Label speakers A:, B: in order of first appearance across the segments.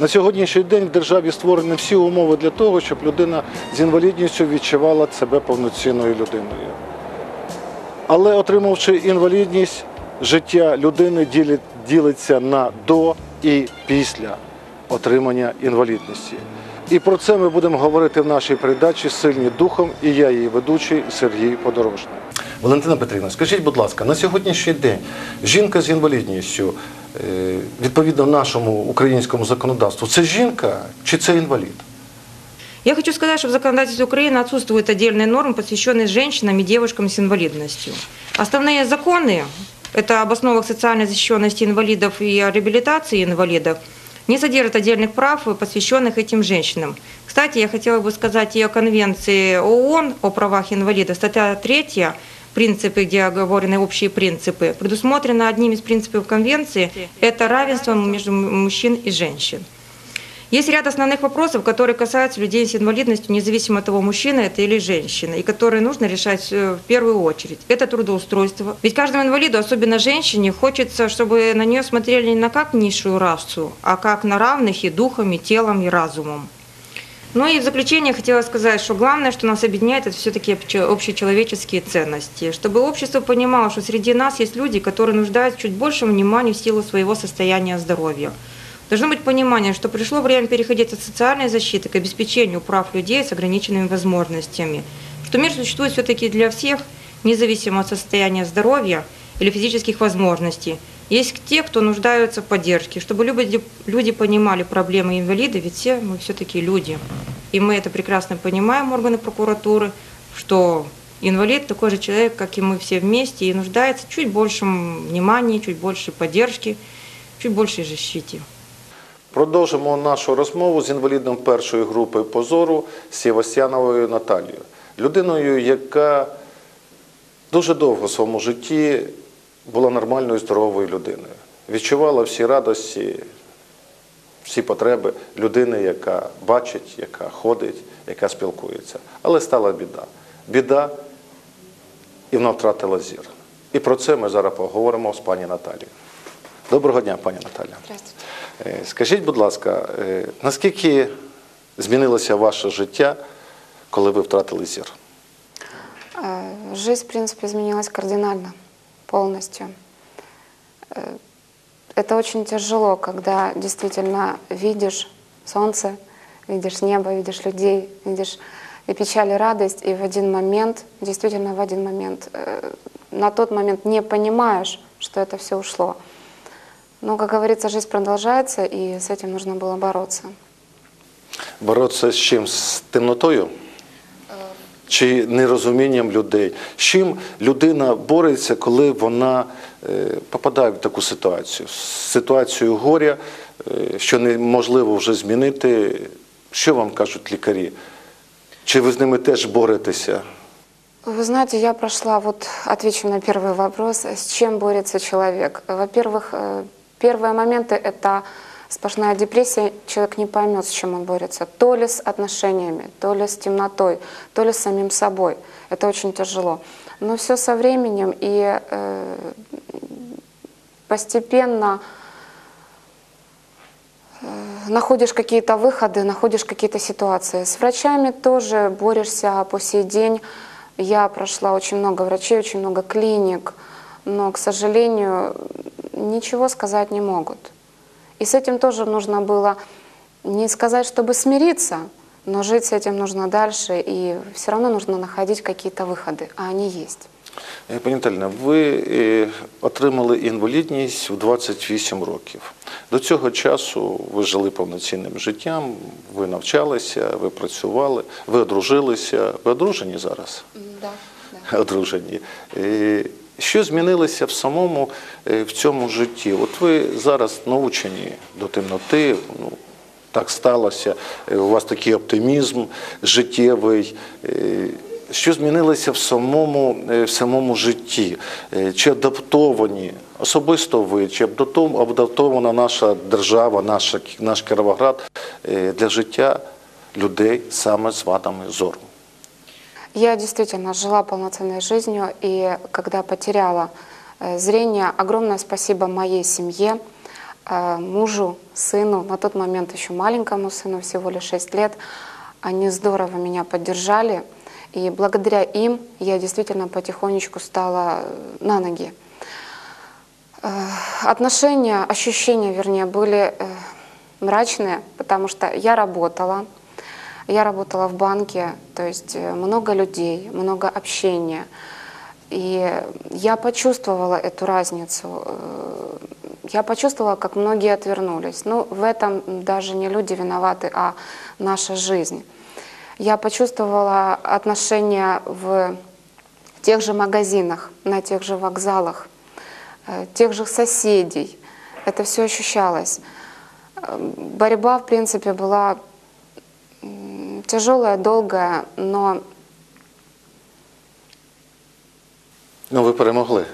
A: На сьогоднішній день в державі створені всі умови для того, щоб людина з інвалідністю відчувала себе повноцінною людиною. Але отримавши інвалідність, життя людини ділиться на до і після отримання інвалідності. І про це ми будемо говорити в нашій передачі Сильні духом і я її ведучий Сергій Подорожний. Валентина Петрівна, скажіть, будь ласка, на сьогоднішній день жінка з інвалідністю, відповідно нашому українському законодавству, це жінка чи це інвалід?
B: Я хочу сказать, что в законодательстве Украины отсутствуют отдельные нормы, посвященные женщинам и девушкам с инвалидностью. Основные законы, это об основах социальной защищенности инвалидов и о реабилитации инвалидов, не содержат отдельных прав, посвященных этим женщинам. Кстати, я хотела бы сказать и о Конвенции ООН о правах инвалидов. Статья 3 принципы, где оговорены общие принципы, предусмотрено одним из принципов Конвенции – это равенство между мужчин и женщин. Есть ряд основных вопросов, которые касаются людей с инвалидностью, независимо от того, мужчина это или женщина, и которые нужно решать э, в первую очередь. Это трудоустройство. Ведь каждому инвалиду, особенно женщине, хочется, чтобы на нее смотрели не на как низшую расу, а как на равных и духом, и телом, и разумом. Ну и в заключение хотела сказать, что главное, что нас объединяет, это все-таки общечеловеческие ценности. Чтобы общество понимало, что среди нас есть люди, которые нуждаются чуть большем внимании в силу своего состояния здоровья. Должно быть понимание, что пришло время переходить от социальной защиты к обеспечению прав людей с ограниченными возможностями. Что мир существует все-таки для всех, независимо от состояния здоровья или физических возможностей. Есть те, кто нуждаются в поддержке, чтобы люди, люди понимали проблемы инвалида, ведь все мы все-таки люди. И мы это прекрасно понимаем, органы прокуратуры, что инвалид такой же человек, как и мы все вместе, и нуждается в чуть большем внимании, чуть большей поддержке, чуть большей защите.
A: Продовжимо нашу розмову з інвалідом першої групи позору Сєвастьяновою Наталією, людиною, яка дуже довго в своєму житті була нормальною здоровою людиною, відчувала всі радості, всі потреби людини, яка бачить, яка ходить, яка спілкується. Але стала біда. Біда, і вона втратила зір. І про це ми зараз поговоримо з пані Наталією. Доброго дня, пані Наталя.
C: Здравствуйте.
A: Е, Скажіть, будь ласка, е, наскільки змінилося ваше життя, коли ви втратили зір?
C: Э, Жизнь, в принципе, изменилась кардинально, полностью. Э, Это очень тяжело, когда действительно видишь солнце, видишь небо, видишь людей, видишь и печаль, и радость, и в один момент, действительно в один момент, э, на тот момент не понимаешь, что это все ушло. Но, как говорится, жизнь продолжается, и с этим нужно было бороться.
A: Боротися з чим? З темнотою? Чи нерозумінням людей? З чим людина бореться, коли вона е, попадає в таку ситуацію? З ситуацією горя, е, що неможливо вже змінити. Що вам кажуть лікарі? Чи ви з ними теж боретеся?
C: Вы знаете, я прошла, вот отвечу на первый вопрос, с чем борется человек. Во-первых, э, первые моменты – это сплошная депрессия, человек не поймет, с чем он борется. То ли с отношениями, то ли с темнотой, то ли с самим собой. Это очень тяжело. Но все со временем и э, постепенно э, находишь какие-то выходы, находишь какие-то ситуации. С врачами тоже борешься по сей день. Я прошла очень много врачей, очень много клиник, но, к сожалению, ничего сказать не могут. И с этим тоже нужно было не сказать, чтобы смириться, но жить с этим нужно дальше, и все равно нужно находить какие-то выходы, а они есть.
A: Е, Пані Наталіна, ви е, отримали інвалідність у 28 років. До цього часу ви жили повноцінним життям, ви навчалися, ви працювали, ви одружилися. Ви одружені зараз?
C: Да,
A: Одружені. Що змінилося в самому е, в цьому житті? От ви зараз научені до темноти. Ну, так сталося. Е, У вас такий оптимізм життєвий. Е, Що змінилося в самому, в самому житті? Чи адаптовані особисто ви, чи адаптов- адаптована наша держава, наш Кіровоград е, для життя людей саме з вадами зору?
C: Я действительно жила полноценной жизнью, и когда потеряла э, зрение, огромное спасибо моей семье. э, мужу, сыну, на тот момент еще маленькому сыну, всего лишь 6 лет. Они здорово меня поддержали. И благодаря им я действительно потихонечку стала э, на ноги. Отношения, ощущения, вернее, были мрачные, потому что я работала, я работала в банке, то есть э, много людей, много общения. И я почувствовала эту разницу. Э, Я почувствовала, как многие отвернулись. Ну, в этом даже не люди виноваты, а наша жизнь. Я почувствовала отношения в тех же магазинах, на тех же вокзалах, э, тех же соседей. Это все ощущалось. Борьба, в принципе, была тяжелая, долгая, но
A: Ну, ви перемогли.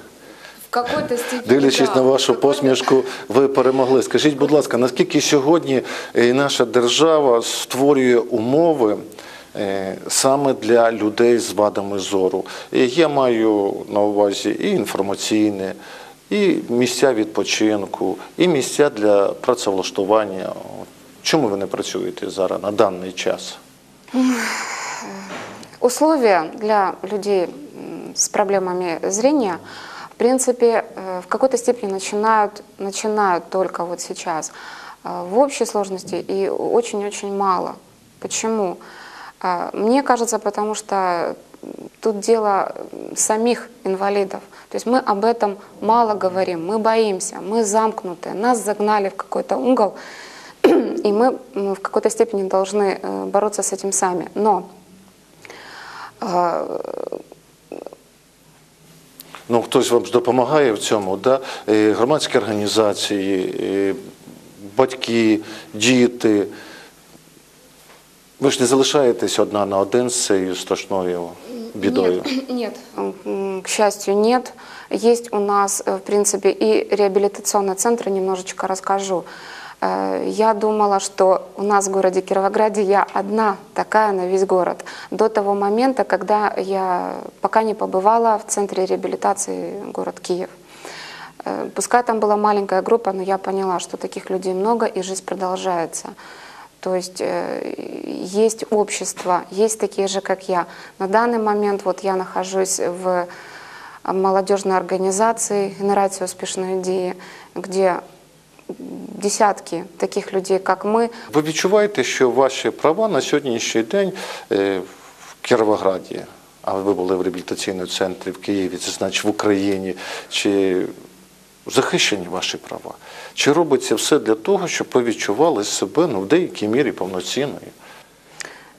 C: какой-то степени...
A: Дивлячись
C: да,
A: на вашу посмішку, ви перемогли. Скажіть, будь ласка, наскільки сьогодні е, наша держава створює умови е, саме для людей з вадами зору? Я маю на увазі і інформаційне, і місця відпочинку, і місця для працевлаштування. Чому ви не працюєте зараз на даний час?
C: Условия для людей с проблемами зрения, в принципе, э, в какой-то степени начинают, начинают только вот сейчас. Э, В общей сложности и очень-очень мало. Почему? Э, Мне кажется, потому что тут дело самих инвалидов. То есть мы об этом мало говорим, мы боимся, мы замкнуты, нас загнали в какой-то угол, и мы м, в какой-то степени должны э, бороться с этим сами. Но э,
A: Ну, хтось вам ж допомагає в цьому, да? Е, громадські організації, е, батьки, діти. Ви ж не залишаєтесь одна на один з цією страшною бідою.
C: Нет, м, к счастью, нет. Есть у нас, э, в принципе, и реабилитационные центры, немножечко расскажу. Э, Я думала, что у нас в городе Кировограде я одна такая на весь город. До того момента, когда я пока не побывала в центре реабилитации город Киев. Э, Пускай там была маленькая группа, но я поняла, что таких людей много и жизнь продолжается. То есть э, есть общество, есть такие же, как я. На данный момент вот я нахожусь в молодежной организации «Генерация успешной идеи», где десятки таких людей, как мы,
A: Ви відчуваєте, що ваші права на сьогоднішній день е, в Кіровограді, а ви були в реабілітаційному центрі в Києві, це значить в Україні, чи захищені ваші права? Чи робиться все для того, щоб ви відчували себе ну, в деякій мірі повноцінною?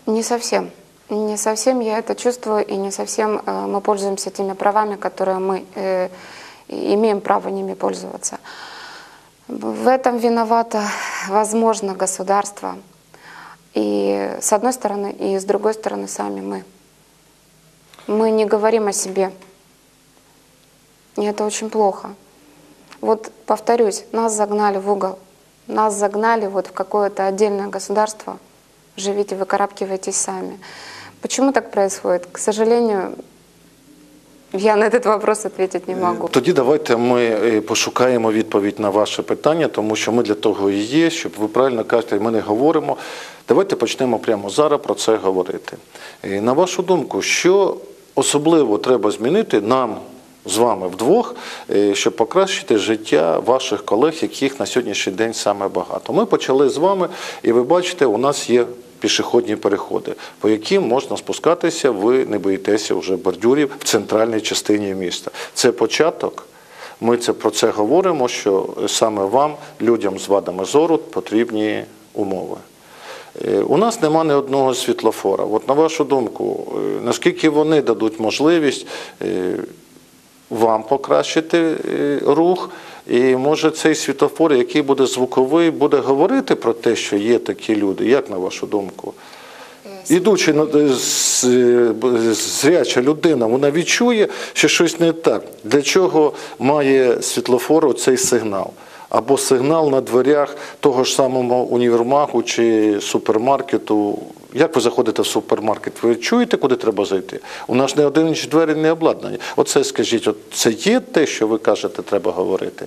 C: Не совсем. Не совсем я это чувствую, и не совсем э, мы пользуемся теми правами, которые мы э, и- имеем право ними пользоваться. В этом виновато, возможно, государство. И с одной стороны, и с другой стороны сами мы. Мы не говорим о себе. И это очень плохо. Вот повторюсь, нас загнали в угол, нас загнали вот в какое-то отдельное государство. Живите, выкарабкивайтесь сами. Почему так происходит? К сожалению, я на этот вопрос ответить не могу.
A: Тоді давайте ми е, пошукаємо відповідь на ваше питання, тому що ми для того і є, щоб ви правильно кажете, ми не говоримо. Давайте почнемо прямо зараз про це говорити. Е, На вашу думку, що особливо треба змінити нам з вами вдвох, е, щоб покращити життя ваших колег, яких на сьогоднішній день саме багато? Ми почали з вами, і ви бачите, у нас є пішохідні переходи, по яким можна спускатися, ви не боїтеся вже бордюрів в центральній частині міста. Це початок. Ми це про це говоримо, що саме вам, людям з вадами зору, потрібні умови. Е, У нас нема ні одного світлофора. От на вашу думку, е, наскільки вони дадуть можливість е, вам покращити рух, і може цей світлофор, який буде звуковий, буде говорити про те, що є такі люди. Як на вашу думку? Ідучи на- е, зряча людина, вона відчує, що щось не так. Для чого має світлофор цей сигнал? Або сигнал на дверях того ж самого універмагу чи супермаркету. Як ви заходите в супермаркет? Ви чуєте, куди треба зайти? У нас не один ніч двері не обладнані. Оце скажіть, от це є те, що ви кажете, треба говорити.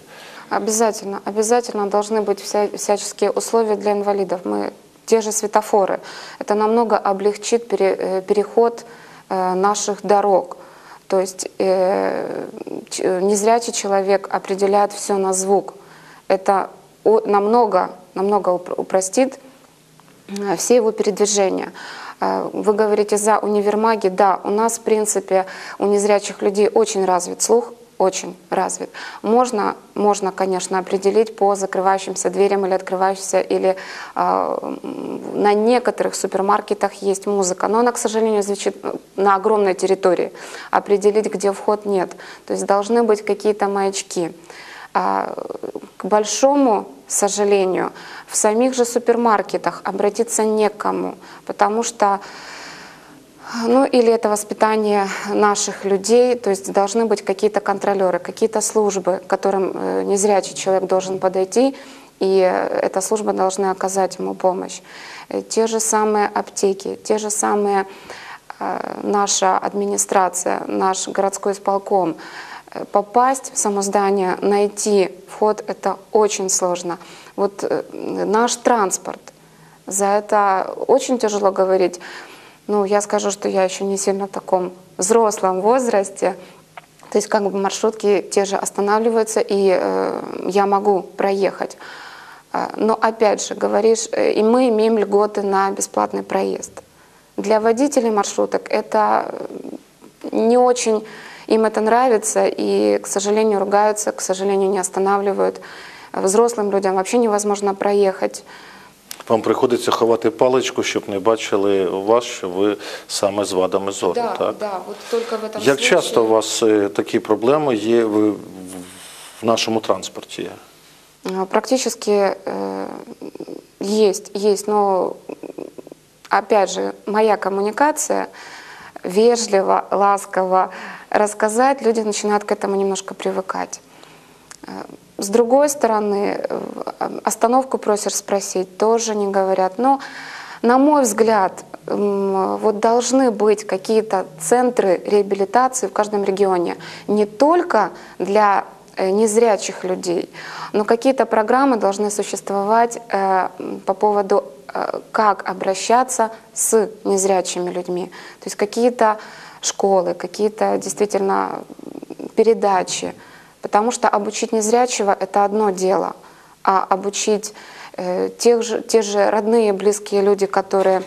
C: Обязательно, обязательно должны быть вся, всяческие условия для инвалидов. Мы те же светофоры. Это намного облегчит пере- э, переход э, наших дорог. То есть э, ч- незрячий человек определяет все на звук. Это о- намного, намного упро- упростит э, все его передвижения. Э, Вы говорите за универмаги. Да, у нас, в принципе, у незрячих людей очень развит слух, очень развит. Можно, можно, конечно, определить по закрывающимся дверям или открывающимся, или э, на некоторых супермаркетах есть музыка, но она, к сожалению, звучит э, на огромной территории. Определить, где вход, нет. То есть должны быть какие-то маячки. А, К большому сожалению, в самих же супермаркетах обратиться некому, потому что ну, или это воспитание наших людей, то есть должны быть какие-то контролеры, какие-то службы, к которым э, незрячий человек должен подойти, и эта служба должна оказать ему помощь. Э, Те же самые аптеки, те же самые э, наша администрация, наш городской исполком. Э, Попасть в само здание, найти вход – это очень сложно. Вот э, наш транспорт, за это очень тяжело говорить. Ну, я скажу, что я еще не сильно в таком взрослом возрасте. То есть как бы маршрутки те же останавливаются, и э, я могу проехать. А, Но опять же, говоришь, э, и мы имеем льготы на бесплатный проезд. Для водителей маршруток это э, не очень им это нравится, и, к сожалению, ругаются, к сожалению, не останавливают. Взрослым людям вообще невозможно проехать.
A: Вам приходиться ховати паличку, щоб не бачили вас, що ви саме з вадами зору. так?
C: да, вот только в этом
A: Як часто у вас е, такі проблеми є в, в- в нашому транспорті?
C: А, Практически э, есть, есть, но опять же, моя коммуникация вежливо, ласково рассказать, люди начинают к этому немножко привыкать. Э, С другой стороны, э, остановку просишь спросить, тоже не говорят. Но, на мой взгляд, вот должны быть какие-то центры реабилитации в каждом регионе. Не только для э, незрячих людей, но какие-то программы должны существовать по поводу, как обращаться с незрячими людьми. То есть какие-то школы, какие-то действительно передачи. Потому что обучить незрячего – это одно дело, а обучить э, тех же, те же родные, близкие люди, которые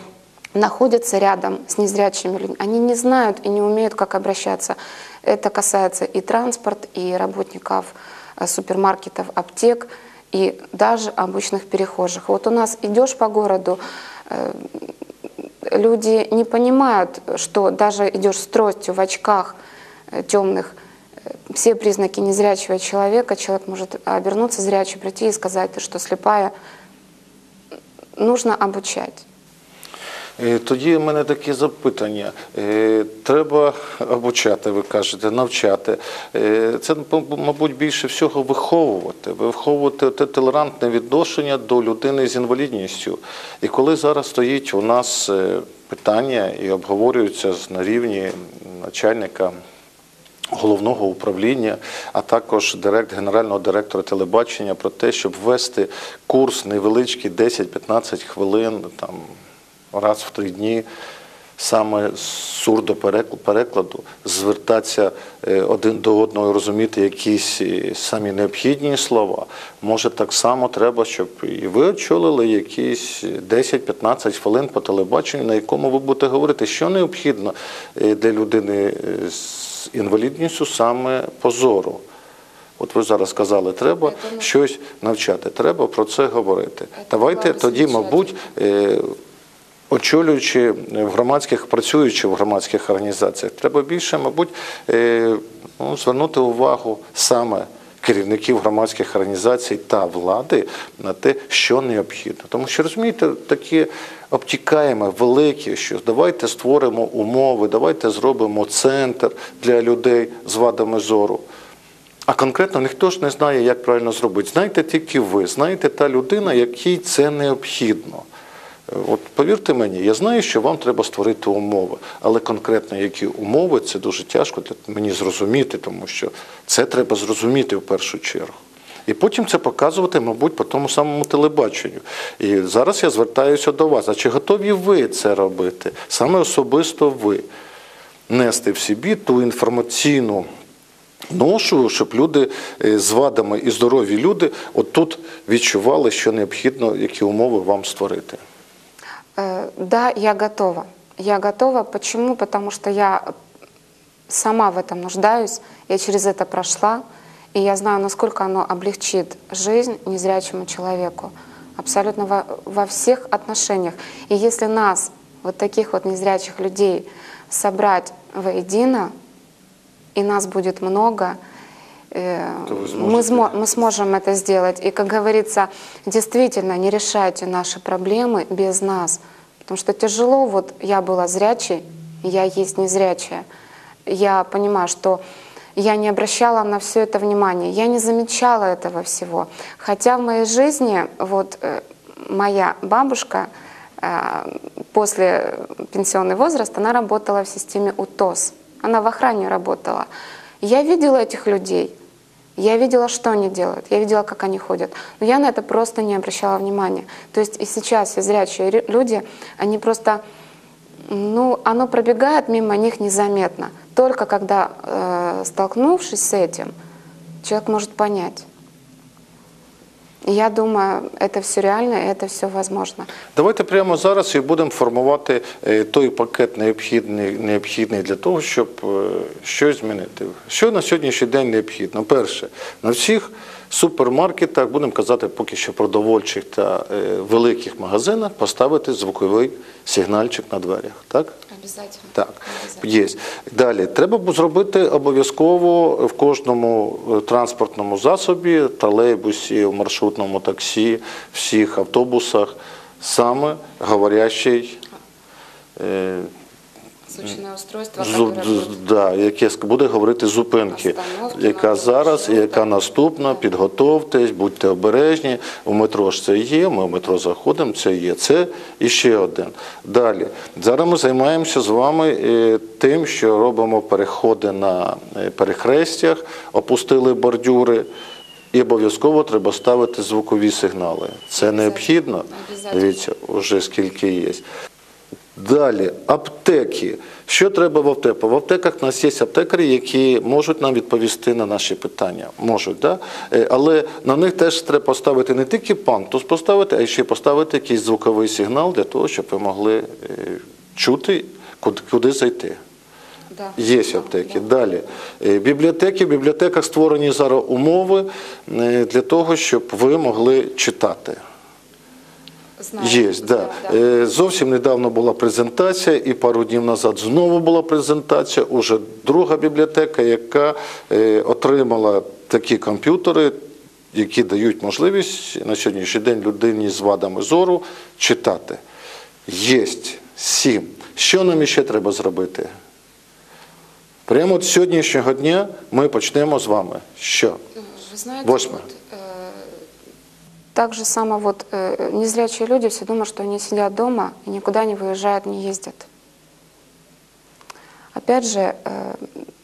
C: находятся рядом с незрячими людьми, они не знают и не умеют, как обращаться. Это касается и транспорт, и работников э, супермаркетов, аптек, и даже обычных перехожих. Вот у нас идешь по городу, э, люди не понимают, что даже идешь с тростью в очках темных, все признаки незрячего человека, человек может обернуться зрячий, прийти и сказать, что, слепая? Нужно обучать.
A: Е, Тоді в мене таке запитання. Е, Треба обучати, ви кажете, навчати. Е, Це, мабуть, більше всього виховувати, виховувати те толерантне відношення до людини з інвалідністю. І коли зараз стоїть у нас питання і обговорюється на рівні начальника головного управління, а також директ, генерального директора телебачення про те, щоб ввести курс невеличкий 10-15 хвилин там, раз в три дні. Саме з сурдоперекладу, звертатися е, один до одного, і розуміти якісь е, самі необхідні слова. Може, так само треба, щоб і ви очолили якісь 10-15 хвилин по телебаченню, на якому ви будете говорити, що необхідно е, для людини з інвалідністю саме по зору. От ви зараз сказали, треба щось навчати, треба про це говорити. Давайте тоді, мабуть, очолюючи в громадських, працюючи в громадських організаціях, треба більше, мабуть, е, ну, звернути увагу саме керівників громадських організацій та влади на те, що необхідно. Тому що розумієте, такі обтікаємо великі, що давайте створимо умови, давайте зробимо центр для людей з вадами зору. А конкретно ніхто ж не знає, як правильно зробити. Знаєте тільки ви, знаєте та людина, якій це необхідно. От повірте мені, я знаю, що вам треба створити умови, але конкретно які умови це дуже тяжко мені зрозуміти, тому що це треба зрозуміти в першу чергу. І потім це показувати, мабуть, по тому самому телебаченню. І зараз я звертаюся до вас. А чи готові ви це робити? Саме особисто ви нести в собі ту інформаційну ношу, щоб люди е, з вадами і здорові люди отут відчували, що необхідно, які умови вам створити.
C: Э, Да, я готова. Я готова. Почему? Потому что я сама в этом нуждаюсь, я через это прошла, и я знаю, насколько оно облегчит жизнь незрячему человеку. Абсолютно во, во всех отношениях. И если нас, вот таких вот незрячих людей, собрать воедино, и нас будет много, мы,
A: сможете.
C: смо- мы сможем это сделать. И, как говорится, действительно не решайте наши проблемы без нас. Потому что тяжело, вот я была зрячей, я есть незрячая. Я понимаю, что я не обращала на все это внимания, я не замечала этого всего. Хотя в моей жизни вот э, моя бабушка э, после пенсионный возраст, она работала в системе УТОС. Она в охране работала. Я видела этих людей. Я видела, что они делают, я видела, как они ходят. Но я на это просто не обращала внимания. То есть и сейчас все зрячие люди, они просто, ну, оно пробегает мимо них незаметно. Только когда, э, столкнувшись с этим, человек может понять. Я думаю, это все реально, это все возможно.
A: Давайте прямо зараз і будемо формувати е, той пакет необхідний, необхідний для того, щоб е, щось змінити. Що на сьогоднішній день необхідно? Перше, на всіх супермаркетах, будемо казати поки що продовольчих та е, великих магазинах, поставити звуковий сигнальчик на дверях. Так?
C: Обязательно.
A: Так, є. Далі треба зробити обов'язково в кожному е, транспортному засобі, тролейбусі, в маршрутному таксі, всіх автобусах саме говорящий. Е,
C: Звучное устройство,
A: зу- да, яке буде говорити зупинки, яка зараз і яка наступна. Підготовтесь, будьте обережні. У метро ж це є. Ми в метро заходимо, це є. Це і ще один. Далі. Зараз ми займаємося з вами е, тим, що робимо переходи на е, перехрестях, опустили бордюри. І обов'язково треба ставити звукові сигнали. Це необхідно. Дивіться, вже скільки є. Далі, аптеки. Що треба в аптеках? В аптеках у нас є аптекарі, які можуть нам відповісти на наші питання. Можуть, да? Е, але на них теж треба поставити не тільки пантус поставити, а ще й поставити якийсь звуковий сигнал для того, щоб ви могли е, чути, куди, зайти.
C: Да.
A: Є аптеки. Далі. Е, Бібліотеки. В бібліотеках створені зараз умови для того, щоб ви могли читати.
C: Знаю.
A: Є, да.
C: да.
A: Е, Зовсім недавно була презентація, і пару днів назад знову була презентація. Уже друга бібліотека, яка е, отримала такі комп'ютери, які дають можливість на сьогоднішній день людині з вадами зору читати. Є сім. Що нам ще треба зробити? Прямо з сьогоднішнього дня ми почнемо з вами. Що?
C: Вы знаете,
A: Восьмое.
C: Так же само вот э, незрячие люди все думают, что они сидят дома и никуда не выезжают, не ездят. Опять же, э,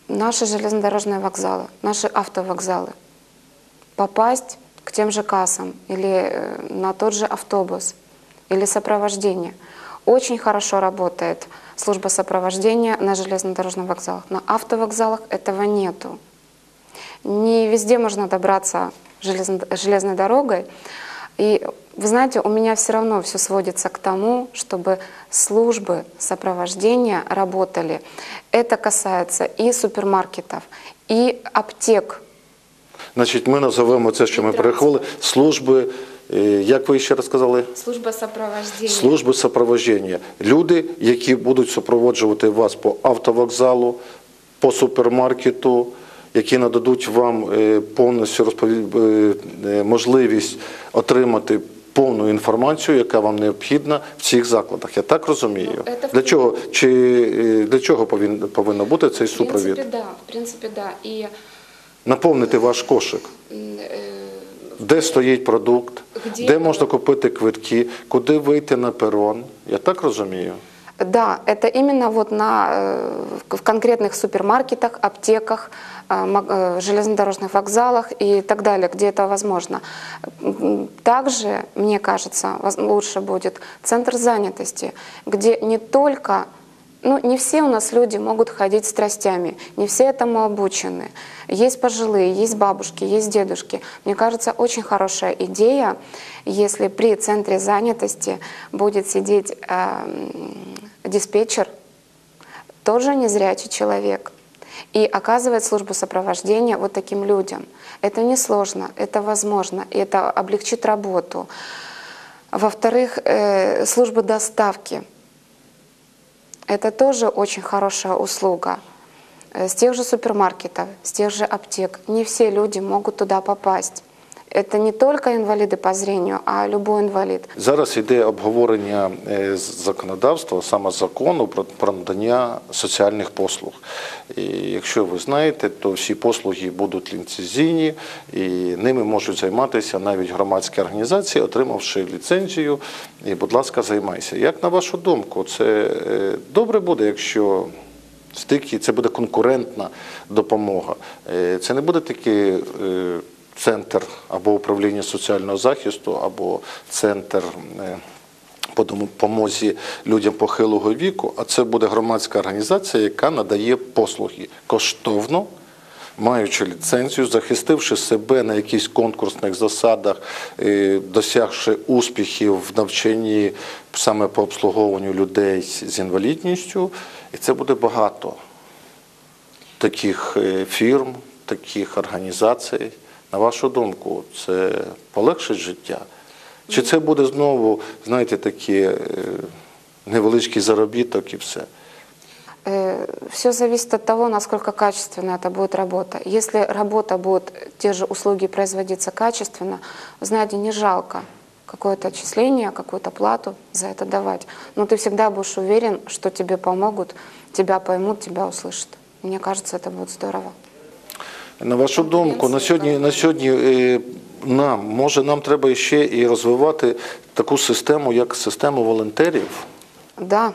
C: наши железнодорожные вокзалы, наши автовокзалы, попасть к тем же кассам или э, на тот же автобус или сопровождение. Очень хорошо работает служба сопровождения на железнодорожных вокзалах. На автовокзалах этого нету. Не везде можно добраться железно- железной дорогой. И вы знаете, у меня все равно все сводится к тому, чтобы службы сопровождения работали. Это касается и супермаркетов, и аптек.
A: Значить, ми називаємо це, що ми перехвали, служби, е, як ви ще раз сказали?
C: Служба сопровождения.
A: Служби супроводження. Люди, які будуть супроводжувати вас по автовокзалу, по супермаркету, які нададуть вам е, повністю розпові- е, е, можливість отримати повну інформацію, яка вам необхідна в цих закладах. Я так розумію.
C: Ну, це в
A: Для чого чи е, для чого повинен повинно бути цей
C: В
A: супровід?
C: принципе, да. В принципе, да. И
A: Наповнити ваш кошик.
C: м, э,
A: Де стоїть продукт,
C: Где-
A: де можна купити квитки, куди вийти на перон. Я так розумію.
C: Да, это именно вот на, э, в конкретных супермаркетах, аптеках, э, ма- э, Железнодорожных вокзалах и так далее, где это возможно. Также, мне кажется, лучше будет центр занятости, где не только ну, не все у нас люди могут ходить с тростями, не все этому обучены. Есть пожилые, есть бабушки, есть дедушки. Мне кажется, очень хорошая идея, если при центре занятости будет сидеть эм, диспетчер, тоже незрячий человек, и оказывать службу сопровождения вот таким людям. Это несложно, это возможно, и это облегчит работу. Во-вторых, э, служба доставки – это тоже очень хорошая услуга. Э, С тех же супермаркетов, с тех же аптек. Не все люди могут туда попасть. Это не только инвалиды по зрению, а любой инвалид.
A: Зараз йде обговорення е, законодавства, саме закону про, надання соціальних послуг. І якщо ви знаєте, то всі послуги будуть ліцензійні і ними можуть займатися навіть громадські організації, отримавши ліцензію. І, будь ласка, займайся. Як на вашу думку, це е, добре буде, якщо стики, це буде конкурентна допомога. Е, Це не буде такий е, центр або управління соціального захисту, або центр е, по допомозі людям похилого віку, а це буде громадська організація, яка надає послуги коштовно. Маючи ліцензію, захистивши себе на якихось конкурсних засадах, е, досягши успіхів в навчанні саме по обслуговуванню людей з інвалідністю, і це буде багато таких е, фірм, таких організацій. На вашу думку, це полегшить життя? Чи це буде знову, знаєте, такі е, невеличкий заробіток і все?
C: Все зависит от того, насколько качественно это будет работа. Если работа будет, те же услуги производиться качественно, вы знаете, не жалко какое-то отчисление, какую-то плату за это давать. Но ты всегда будешь уверен, что тебе помогут, тебя поймут, тебя услышат. Мне кажется, это будет здорово.
A: На вашу думку, на сьогодні, на сьогодні е, нам, може, нам треба ще і розвивати таку систему, як систему волонтерів?
C: Да,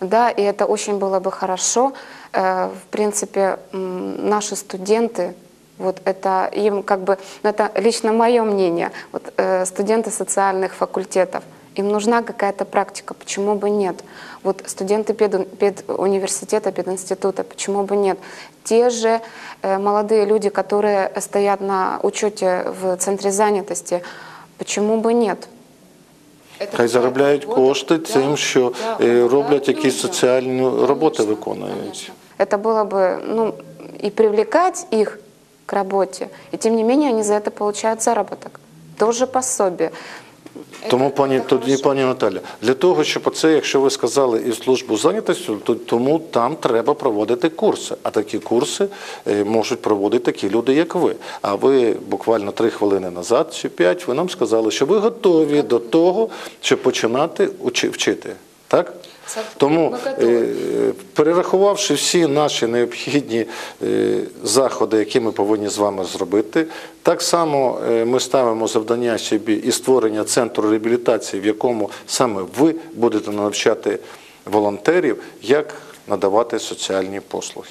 C: да, и это очень было бы хорошо. Э, В принципе, м, наши студенты, вот это им как бы, ну, это лично мое мнение, вот э, студенты социальных факультетов, им нужна какая-то практика, почему бы нет? Вот студенты пед, педуниверситета, пединститута, почему бы нет? Те же э, молодые люди, которые стоят на учете в центре занятости, почему бы нет? Это
A: Хай
C: какая-то
A: заробляють
C: работа.
A: кошти
C: Да,
A: тим, що
C: да,
A: е,
C: помогають
A: роблять якісь
C: людям.
A: соціальні роботи,
C: Конечно,
A: виконують.
C: конечно. Это было бы, ну, и привлекать их к работе, и тем не менее они за это получают заработок. Тоже пособие.
A: Тому, пані, тоді, пані Наталя, для того, щоб оце, якщо ви сказали і службу зайнятості, то тому там треба проводити курси. А такі курси е, можуть проводити такі люди, як ви. А ви буквально три хвилини назад чи п'ять ви нам сказали, що ви готові до того, щоб починати вчити. Так? Тому, е, перерахувавши всі наші необхідні е, заходи, які ми повинні з вами зробити, так само е, ми ставимо завдання собі і створення центру реабілітації, в якому саме ви будете навчати волонтерів, як надавати соціальні послуги.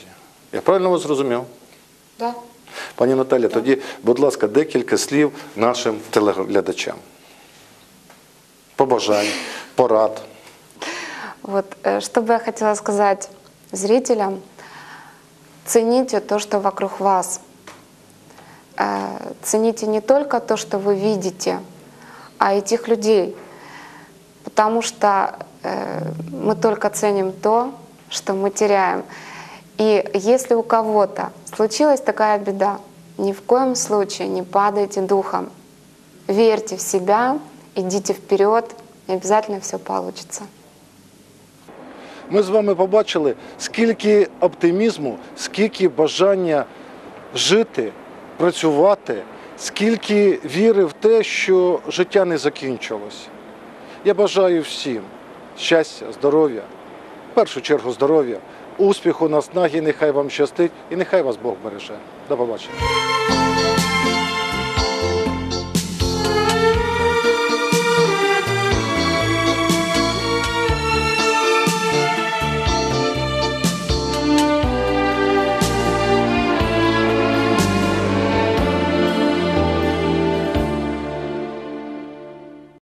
A: Я правильно вас зрозумів?
C: Да.
A: Пані Наталя, тоді, будь ласка, декілька слів нашим телеглядачам. Побажань, порад.
C: Вот, э, что бы я хотела сказать зрителям, цените то, что вокруг вас. Э, Цените не только то, что вы видите, а и тех людей. Потому что э, мы только ценим то, что мы теряем. И если у кого-то случилась такая беда, ни в коем случае не падайте духом. Верьте в себя, идите вперед, и обязательно все получится.
A: Ми з вами побачили, скільки оптимізму, скільки бажання жити, працювати, скільки віри в те, що життя не закінчилось. Я бажаю всім щастя, здоров'я, в першу чергу здоров'я, успіху, наснаги, нехай вам щастить і нехай вас Бог береже. До побачення.